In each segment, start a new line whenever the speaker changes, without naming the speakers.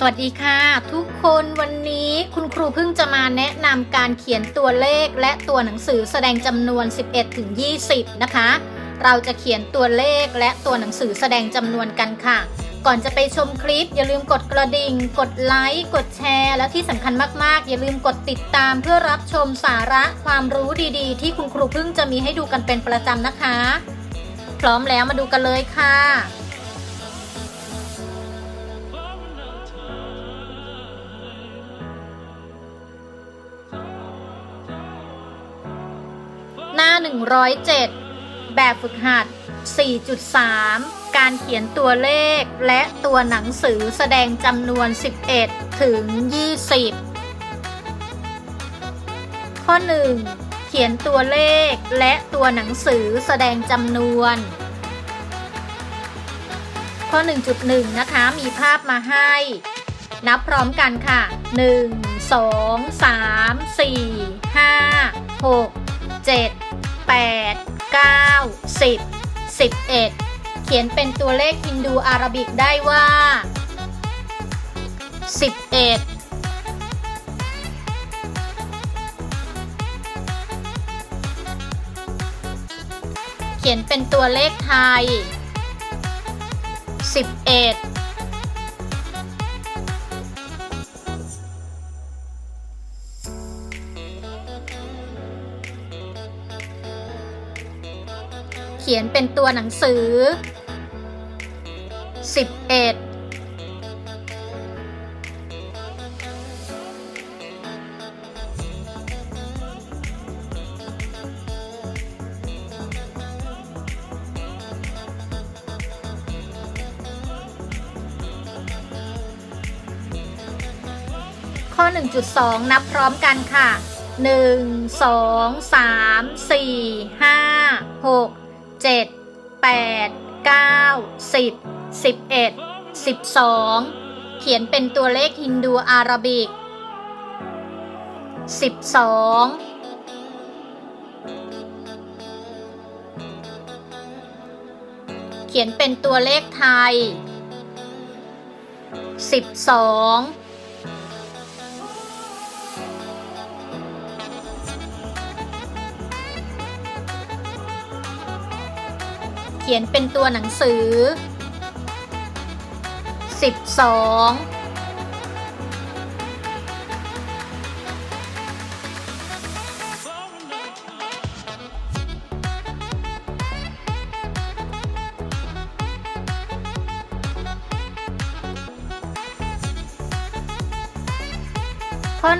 สวัสดีค่ะ ทุกคนวันนี้คุณครูเพิ่งจะมาแนะนำการเขียนตัวเลขและตัวหนังสือแสดงจำนวน 11 ถึง 20 นะคะ เราจะเขียนตัวเลขและตัวหนังสือแสดงจำนวนกันค่ะ ก่อนจะไปชมคลิป อย่าลืมกดกระดิ่ง กดไลค์ กดแชร์ และที่สำคัญมากๆ อย่าลืมกดติดตามเพื่อรับชมสาระความรู้ดีๆ ที่คุณครูเพิ่งจะมีให้ดูกันเป็นประจำนะคะ พร้อมแล้วมาดูกันเลยค่ะ 107 แบบฝึกหัด 4.3 การเขียนตัวเลขและตัวหนังสือแสดงจำนวน 11 ถึง 20 ข้อ 1 เขียนตัวเลขและตัวหนังสือแสดงจำนวน ข้อ 1.1 นะคะ มีภาพมาให้นับพร้อมกันค่ะ 1 2 3 4 5 6 7 8 9 10 11 เขียนเป็นตัวเลขฮินดูอาราบิกได้ว่า 11เขียนเป็นตัวเลขไทย 11 ขียนเป็นตัวหนังสือ 11 ข้อ 1.2 นับพร้อมกันค่ะ 1 2 3 4 5 6 7 8 9 10 11 12เขียนเป็นตัวเลขฮินดูอาราบิก12เขียนเป็นตัวเลขไทย12เขียนเป็นตัวหนังสือ 12 ข้อ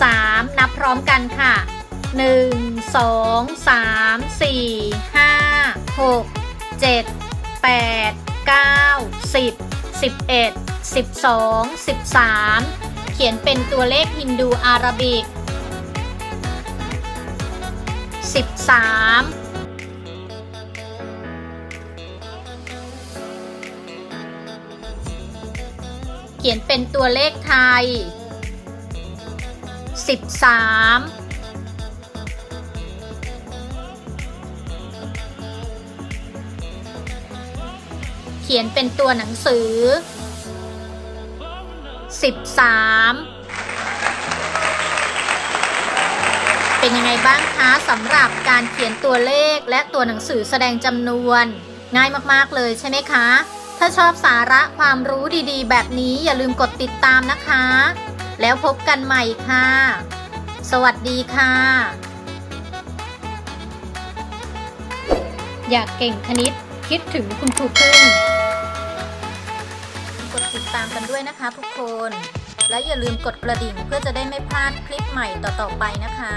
1.3 นับพร้อมกันค่ะ 1 2 3 4 5 6 7 8 9 10 11 12 13เขียนเป็นตัวเลขฮินดูอาราบิก13เขียนเป็นตัวเลขไทย 13 ขียนเป็นตัวหนังสือ 13 เป็นยังไงบ้างคะสำหรับการเขียนตัวเลขและตัวหนังสือแสดงจำนวน ง่ายมากๆเลยใช่ไหมคะ ถ้าชอบสาระความรู้ดีๆ แบบนี้อย่าลืมกดติดตามนะคะ แล้วพบกันใหม่ค่ะ สวัสดีค่ะอยากเก่งคณิตคิดถึงคุณครูพึ่ง ตามกันด้วยนะคะทุกคน และอย่าลืมกดกระดิ่งเพื่อจะได้ไม่พลาดคลิปใหม่ต่อๆไปนะคะ